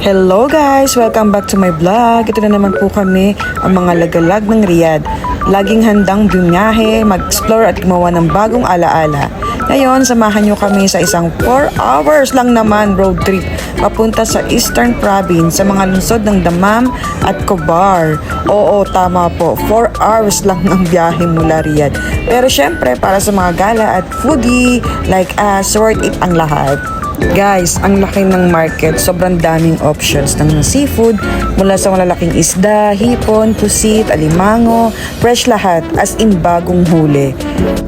Hello guys! Welcome back to my vlog. Ito na naman po kami, ang mga lagalag ng Riyadh. Laging handang bumiyahe, mag-explore at gumawa ng bagong alaala. Ngayon, samahan nyo kami sa isang 4 hours lang naman road trip papunta sa Eastern Province sa mga lungsod ng Damam at Kobar. Oo, tama po. 4 hours lang ng biyahe mula Riyadh. Pero syempre, para sa mga gala at foodie like us, worth it ang lahat. Guys, ang laki ng market. Sobrang daming options ng seafood mula sa malalaking isda, hipon, pusit, alimango, fresh lahat as in bagong huli.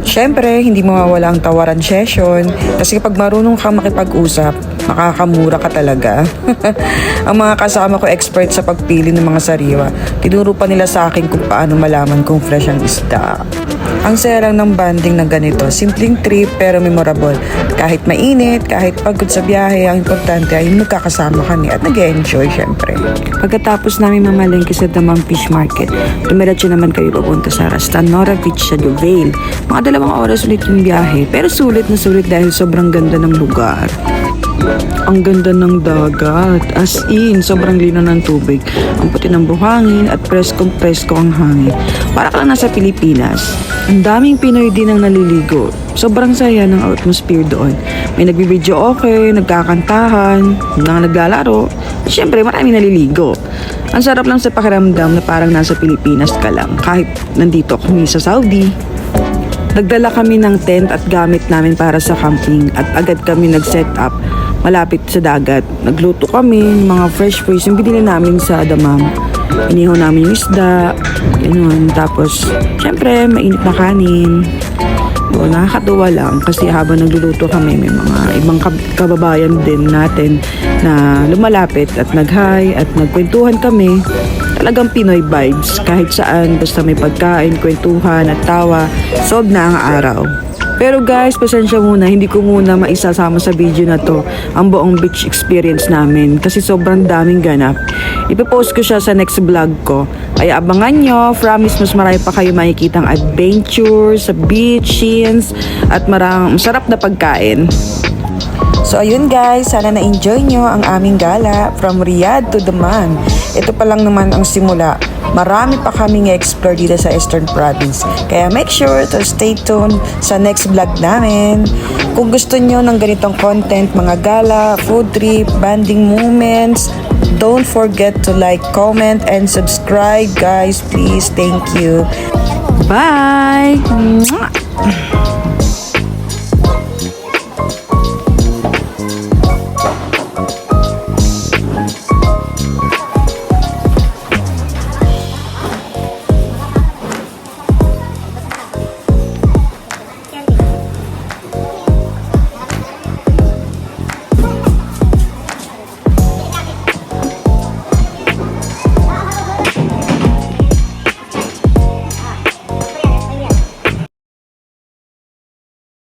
Siyempre, hindi mawawala ang tawaran session kasi kapag marunong kang makipag-usap, makakamura ka talaga. ang mga kasama ko expert sa pagpili ng mga sariwa. Tinuro pa nila sa akin kung paano malaman kung fresh ang isda. Ang saya lang ng banding na ganito. Simpleng trip pero memorable. Kahit mainit, kahit pagod sa biyahe, ang importante ay magkakasama kami at nag enjoy syempre. Pagkatapos namin mamalengke sa Damang Fish Market, dumiretso naman kami papunta sa Rastanora Beach sa Duvail. Mga dalawang oras ulit yung biyahe, pero sulit na sulit dahil sobrang ganda ng lugar. Ang ganda ng dagat. As in, sobrang lino ng tubig. Ang puti ng buhangin at preskong-presko ang hangin. Para ka lang nasa Pilipinas. Ang daming Pinoy din ang naliligo. Sobrang saya ng atmosphere doon. May nagbibideo okay, nagkakantahan, mga naglalaro. Siyempre, marami naliligo. Ang sarap lang sa pakiramdam na parang nasa Pilipinas ka lang. Kahit nandito kami sa Saudi. Nagdala kami ng tent at gamit namin para sa camping at agad kami nag-set up malapit sa dagat. Nagluto kami ng mga fresh fish yung binili namin sa damam. Inihaw namin yung isda, ganun. Tapos, syempre, mainit na kanin. O, nakakatuwa lang kasi habang nagluluto kami, may mga ibang kab- kababayan din natin na lumalapit at nag-hi at nagkwentuhan kami. Talagang Pinoy vibes kahit saan basta may pagkain, kwentuhan at tawa, solve na ang araw. Pero guys, pasensya muna, hindi ko muna maisasama sa video na to ang buong beach experience namin kasi sobrang daming ganap. Ipopost ko siya sa next vlog ko. Kaya abangan nyo, promise mas marami pa kayo makikitang adventure sa beach, scenes, at marang masarap na pagkain. So ayun guys, sana na-enjoy nyo ang aming gala from Riyadh to Daman. Ito pa lang naman ang simula. Marami pa kaming explore dito sa Eastern Province. Kaya make sure to stay tuned sa next vlog namin. Kung gusto nyo ng ganitong content, mga gala, food trip, banding moments, don't forget to like, comment, and subscribe guys. Please, thank you. Bye!